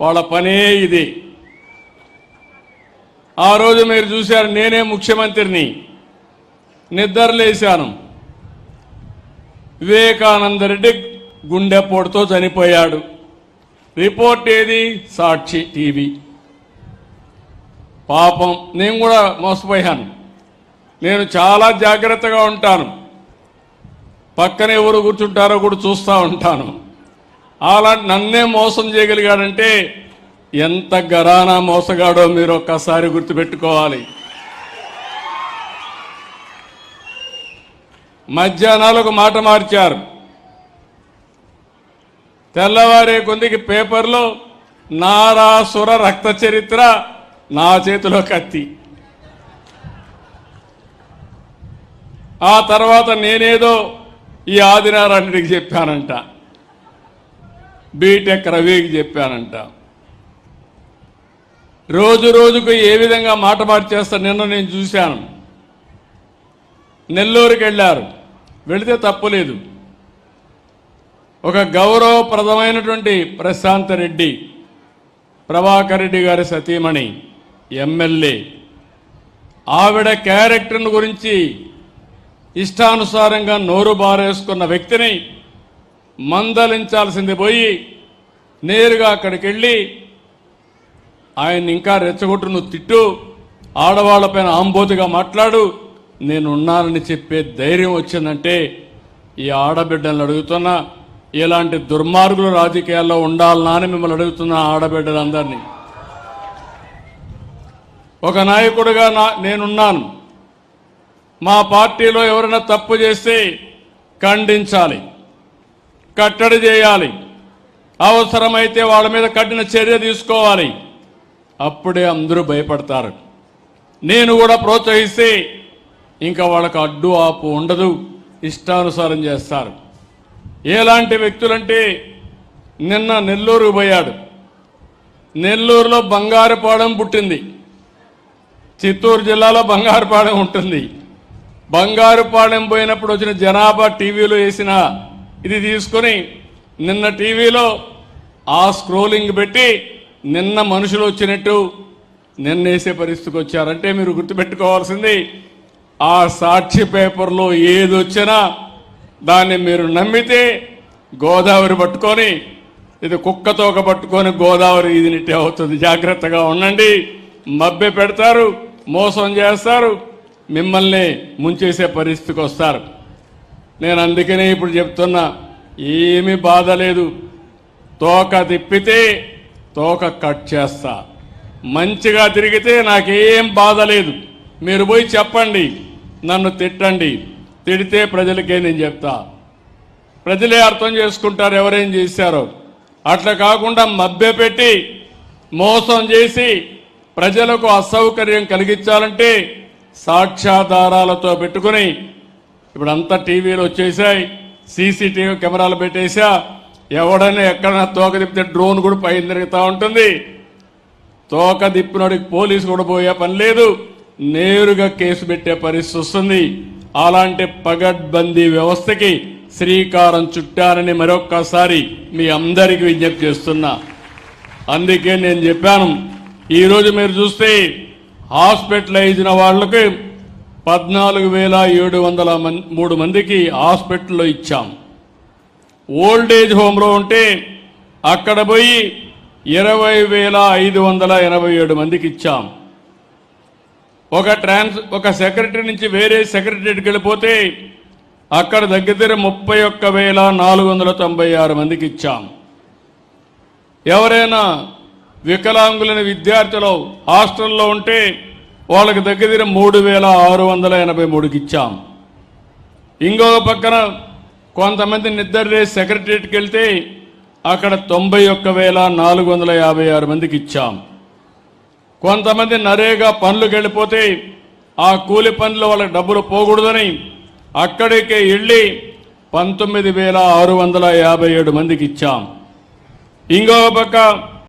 వాళ్ళ పనే ఇది. ఆ రోజు మీరు చూశారు నేనే ముఖ్యమంత్రిని. నిద్రలేశాను వివేకానంద రెడ్డి గుండెపోటుతో చనిపోయాడు. రిపోర్ట్ ఏది? సాక్షి టీవీ. పాపం నేను కూడా మోసపోయాను. నేను చాలా జాగ్రత్తగా ఉంటాను. పక్కన ఎవరు కూర్చుంటారో కూడా చూస్తూ ఉంటాను. అలాంటి నన్నే మోసం చేయగలిగాడంటే ఎంత గరానా మోసగాడో మీరు ఒక్కసారి గుర్తుపెట్టుకోవాలి. మధ్యాహ్నాలు ఒక మాట మార్చారు. తెల్లవారే కొందికి పేపర్లో నారాసుర రక్త చరిత్ర నా చేతిలో కత్తి. ఆ తర్వాత నేనేదో ఈ ఆదినారాయణుడికి చెప్పానంట. బీటెక్ రవికి చెప్పానంట. రోజు రోజుకు ఏ విధంగా మాట మార్చేస్తా నిన్న నేను చూశాను. నెల్లూరుకి వెళ్ళారు. వెళితే తప్పులేదు ఒక గౌరవప్రదమైనటువంటి ప్రశాంత్ రెడ్డి ప్రభాకర్ రెడ్డి గారి సతీమణి ఎమ్మెల్యే. ఆవిడ క్యారెక్టర్ను గురించి ఇష్టానుసారంగా నోరు బారేసుకున్న వ్యక్తిని మందలించాల్సింది పోయి నేరుగా అక్కడికి వెళ్ళి ఆయన ఇంకా రెచ్చగొట్టు నువ్వు తిట్టు ఆడవాళ్ళపైన ఆంబోతుగా మాట్లాడు నేనున్నానని చెప్పే ధైర్యం వచ్చిందంటే ఈ ఆడబిడ్డలను అడుగుతున్నా. ఇలాంటి దుర్మార్గులు రాజకీయాల్లో ఉండాలనా అని మిమ్మల్ని అడుగుతున్నా ఆడబిడ్డలందరినీ. ఒక నాయకుడిగా నా నేనున్నాను. మా పార్టీలో ఎవరైనా తప్పు చేస్తే ఖండించాలి. కట్టడి చేయాలి. అవసరమైతే వాళ్ళ మీద కఠిన చర్య తీసుకోవాలి. అప్పుడే అందరూ భయపడతారు. నేను కూడా ప్రోత్సహిస్తే ఇంకా వాళ్ళకు అడ్డు ఆపు ఉండదు. ఇష్టానుసారం చేస్తారు. ఎలాంటి వ్యక్తులంటే నిన్న నెల్లూరు పోయాడు. నెల్లూరులో బంగారుపాడెం పుట్టింది. చిత్తూరు జిల్లాలో బంగారుపాడెం ఉంటుంది. బంగారుపాలెం పోయినప్పుడు వచ్చిన జనాభా టీవీలో వేసిన ఇది తీసుకొని నిన్న టీవీలో ఆ స్క్రోలింగ్ పెట్టి నిన్న మనుషులు వచ్చినట్టు నిన్న వేసే పరిస్థితికి వచ్చారంటే మీరు గుర్తుపెట్టుకోవాల్సింది ఆ సాక్షి పేపర్లో ఏది వచ్చినా దాన్ని మీరు నమ్మితే గోదావరి పట్టుకొని ఇది కుక్కతోక పట్టుకొని గోదావరి ఇదినిట్టే అవుతుంది. జాగ్రత్తగా ఉండండి. మబ్బె పెడతారు మోసం చేస్తారు మిమ్మల్ని ముంచేసే పరిస్థితికి వస్తారు. నేను అందుకనే ఇప్పుడు చెప్తున్నా ఏమీ బాధ లేదు. తోక తిప్పితే తోక కట్ చేస్తా. మంచిగా తిరిగితే నాకేం బాధ లేదు. మీరు పోయి చెప్పండి నన్ను తిట్టండి. తిడితే ప్రజలకే నేను చెప్తా. ప్రజలే అర్థం చేసుకుంటారు ఎవరేం చేశారో. అట్లా కాకుండా మభ్యపెట్టి మోసం చేసి ప్రజలకు అసౌకర్యం కలిగించాలంటే సాక్ష్యాధారాలతో పెట్టుకుని ఇప్పుడు అంతా టీవీలు వచ్చేసాయి. సీసీటీవీ కెమెరాలు పెట్టేసా ఎవడైనా ఎక్కడైనా తోక తిప్పితే డ్రోన్ కూడా పైన తిరుగుతూ ఉంటుంది. తోక తిప్పినోడికి పోలీసు కూడా పోయే పని లేదు. నేరుగా కేసు పెట్టే పరిస్థితి వస్తుంది. అలాంటి పగడ్బందీ వ్యవస్థకి శ్రీకారం చుట్టారని మరొక్కసారి మీ అందరికీ విజ్ఞప్తి చేస్తున్నా. అందుకే నేను చెప్పాను. ఈరోజు మీరు చూస్తే హాస్పిటలైజ్ అయిన వాళ్ళకి పద్నాలుగు వేల ఏడు వందల మం- మూడు మందికి హాస్పిటల్లో ఇచ్చాం. ఓల్డ్ ఏజ్ హోమ్లో ఉంటే అక్కడ పోయి ఇరవై వేల ఐదు వందల ఎనభై ఏడు మందికి ఇచ్చాం. ఒక ట్రాన్స్ ఒక సెక్రటరీ నుంచి వేరే సెక్రటరీకి వెళ్ళిపోతే అక్కడ దగ్గర దగ్గర ముప్పై ఒక్క వేల నాలుగు వందల తొంభై ఆరు మందికి ఇచ్చాం. ఎవరైనా వికలాంగులైన విద్యార్థులు హాస్టల్లో ఉంటే వాళ్ళకి దగ్గర మూడు వేల ఆరు వందల ఎనభై మూడుకి ఇచ్చాం. ఇంకొక పక్కన కొంతమంది నిద్ర సెక్రటరియట్కి వెళ్తే అక్కడ తొంభై ఒక్క వేల నాలుగు వందల యాభై ఆరు మందికి ఇచ్చాం. కొంతమంది నరేగా పనులకు వెళ్ళిపోతే ఆ కూలి పనులు వాళ్ళకి డబ్బులు పోకూడదని అక్కడికే వెళ్ళి పంతొమ్మిది వేల ఆరు వందల యాభై ఏడు మందికి ఇచ్చాం. ఇంకొక పక్క